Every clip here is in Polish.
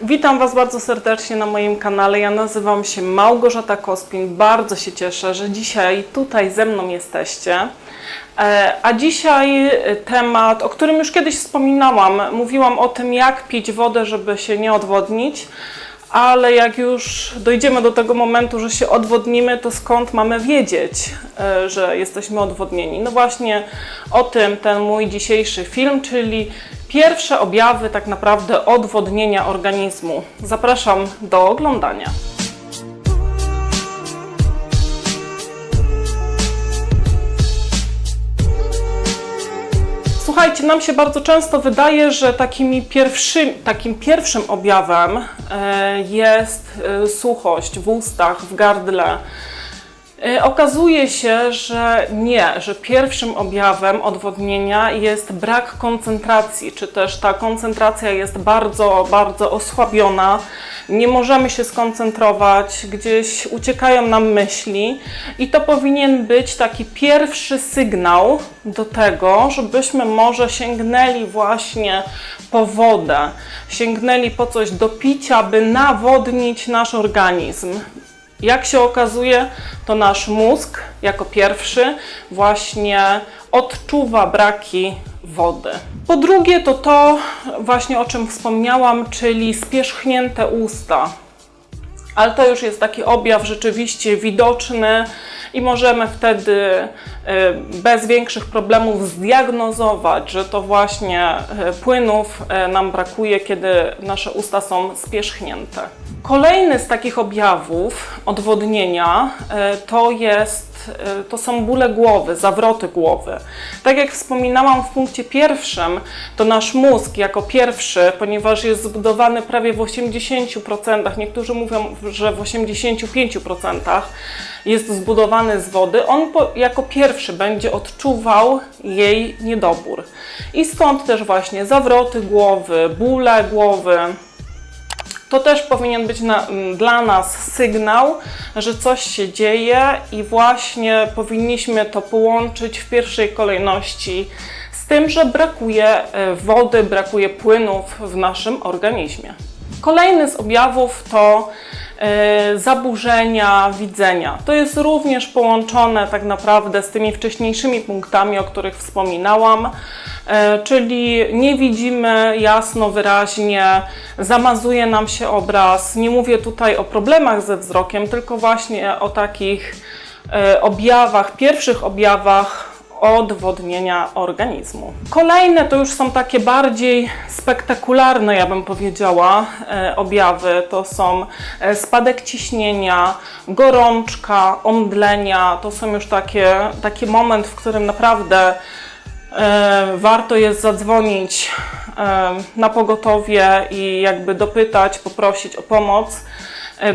Witam Was bardzo serdecznie na moim kanale. Ja nazywam się Małgorzata Kospin. Bardzo się cieszę, że dzisiaj tutaj ze mną jesteście. E, A dzisiaj e, temat, o którym już kiedyś wspominałam. Mówiłam o tym, jak pić wodę, żeby się nie odwodnić. Ale jak już dojdziemy do tego momentu, że się odwodnimy, to skąd mamy wiedzieć, e, że jesteśmy odwodnieni? No właśnie o tym ten mój dzisiejszy film, czyli pierwsze objawy tak naprawdę odwodnienia organizmu. Zapraszam do oglądania. Słuchajcie, nam się bardzo często wydaje, że takimi takim pierwszym objawem e, jest e, suchość w ustach, w gardle. E, Okazuje się, że nie, że pierwszym objawem odwodnienia jest brak koncentracji, czy też ta koncentracja jest bardzo, bardzo osłabiona. Nie możemy się skoncentrować, gdzieś uciekają nam myśli, i to powinien być taki pierwszy sygnał do tego, żebyśmy może sięgnęli właśnie po wodę, sięgnęli po coś do picia, by nawodnić nasz organizm. Jak się okazuje, to nasz mózg jako pierwszy właśnie odczuwa braki wody. Po drugie, to to właśnie o czym wspomniałam, czyli spierzchnięte usta. Ale to już jest taki objaw rzeczywiście widoczny i możemy wtedy e, bez większych problemów zdiagnozować, że to właśnie e, płynów e, nam brakuje, kiedy nasze usta są spierzchnięte. Kolejny z takich objawów odwodnienia to jest, to są bóle głowy, zawroty głowy. Tak jak wspominałam w punkcie pierwszym, to nasz mózg jako pierwszy, ponieważ jest zbudowany prawie w 80%, niektórzy mówią, że w 85% jest zbudowany z wody, on po, jako pierwszy będzie odczuwał jej niedobór. I stąd też właśnie zawroty głowy, bóle głowy, to też powinien być na, dla nas sygnał, że coś się dzieje i właśnie powinniśmy to połączyć w pierwszej kolejności z tym, że brakuje e, wody, brakuje płynów w naszym organizmie. Kolejny z objawów to zaburzenia widzenia. To jest również połączone tak naprawdę z tymi wcześniejszymi punktami, o których wspominałam. E, czyli nie widzimy jasno, wyraźnie, zamazuje nam się obraz. Nie mówię tutaj o problemach ze wzrokiem, tylko właśnie o takich e, objawach, pierwszych objawach odwodnienia organizmu. Kolejne to już są takie bardziej spektakularne, ja bym powiedziała, e, objawy. To są e, spadek ciśnienia, gorączka, omdlenia. To są już takie, taki moment, w którym naprawdę E, warto jest zadzwonić na pogotowie i jakby dopytać, poprosić o pomoc,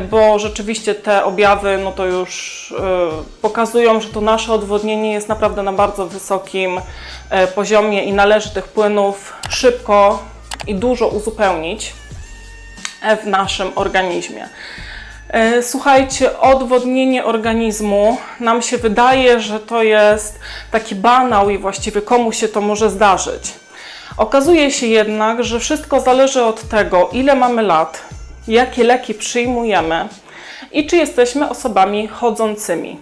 bo rzeczywiście te objawy no to już e, pokazują, że to nasze odwodnienie jest naprawdę na bardzo wysokim e, poziomie i należy tych płynów szybko i dużo uzupełnić e, w naszym organizmie. E, Słuchajcie, odwodnienie organizmu nam się wydaje, że to jest taki banał i właściwie komu się to może zdarzyć. Okazuje się jednak, że wszystko zależy od tego, ile mamy lat, jakie leki przyjmujemy i czy jesteśmy osobami chodzącymi.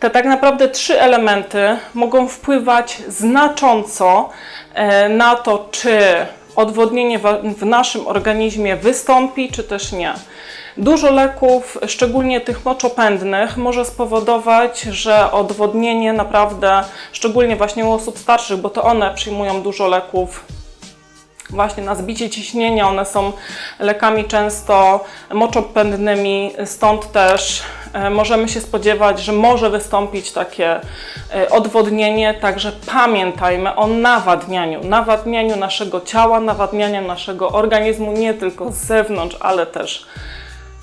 Te tak naprawdę trzy elementy mogą wpływać znacząco e, na to, czy odwodnienie w naszym organizmie wystąpi, czy też nie. Dużo leków, szczególnie tych moczopędnych, może spowodować, że odwodnienie naprawdę, szczególnie właśnie u osób starszych, bo to one przyjmują dużo leków właśnie na zbicie ciśnienia, one są lekami często moczopędnymi, stąd też e, możemy się spodziewać, że może wystąpić takie e, odwodnienie, także pamiętajmy o nawadnianiu, nawadnianiu naszego ciała, nawadnianiu naszego organizmu, nie tylko z zewnątrz, ale też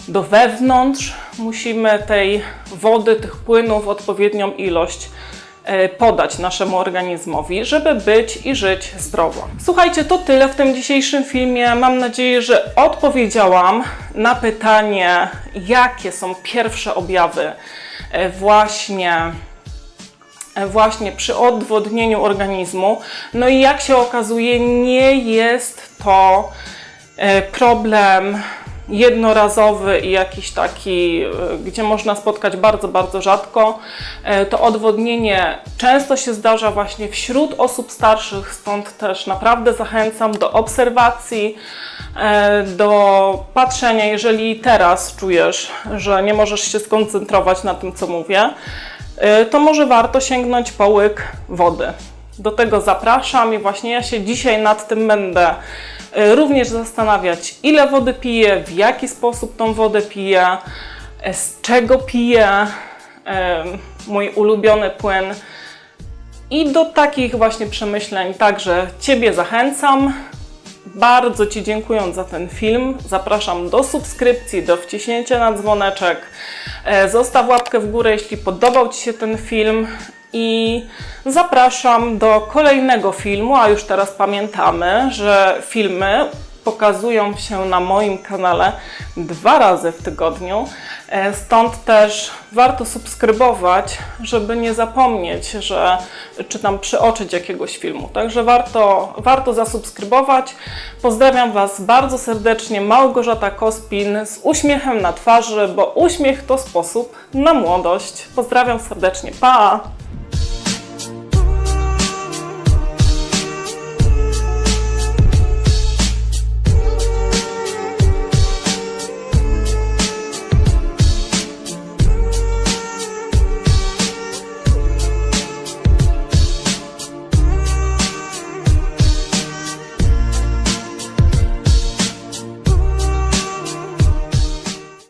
do wewnątrz. Musimy tej wody, tych płynów odpowiednią ilość podać naszemu organizmowi, żeby być i żyć zdrowo. Słuchajcie, to tyle w tym dzisiejszym filmie. Mam nadzieję, że odpowiedziałam na pytanie, jakie są pierwsze objawy e, właśnie e, właśnie przy odwodnieniu organizmu. No i jak się okazuje, nie jest to e, problem jednorazowy i jakiś taki, e, gdzie można spotkać bardzo, bardzo rzadko. E, To odwodnienie często się zdarza właśnie wśród osób starszych, stąd też naprawdę zachęcam do obserwacji, e, do patrzenia, jeżeli teraz czujesz, że nie możesz się skoncentrować na tym, co mówię, to może warto sięgnąć po łyk wody. Do tego zapraszam i właśnie ja się dzisiaj nad tym będę również zastanawiać, ile wody piję, w jaki sposób tą wodę piję, e, z czego piję, e, mój ulubiony płyn. I do takich właśnie przemyśleń także Ciebie zachęcam. Bardzo Ci dziękując za ten film, zapraszam do subskrypcji, do wciśnięcia na dzwoneczek. E, Zostaw łapkę w górę, jeśli podobał Ci się ten film. I zapraszam do kolejnego filmu, a już teraz pamiętamy, że filmy pokazują się na moim kanale dwa razy w tygodniu. E, Stąd też warto subskrybować, żeby nie zapomnieć, że czy tam przeoczyć jakiegoś filmu. Także warto, warto zasubskrybować. Pozdrawiam Was bardzo serdecznie, Małgorzata Kospin z uśmiechem na twarzy, bo uśmiech to sposób na młodość. Pozdrawiam serdecznie, pa!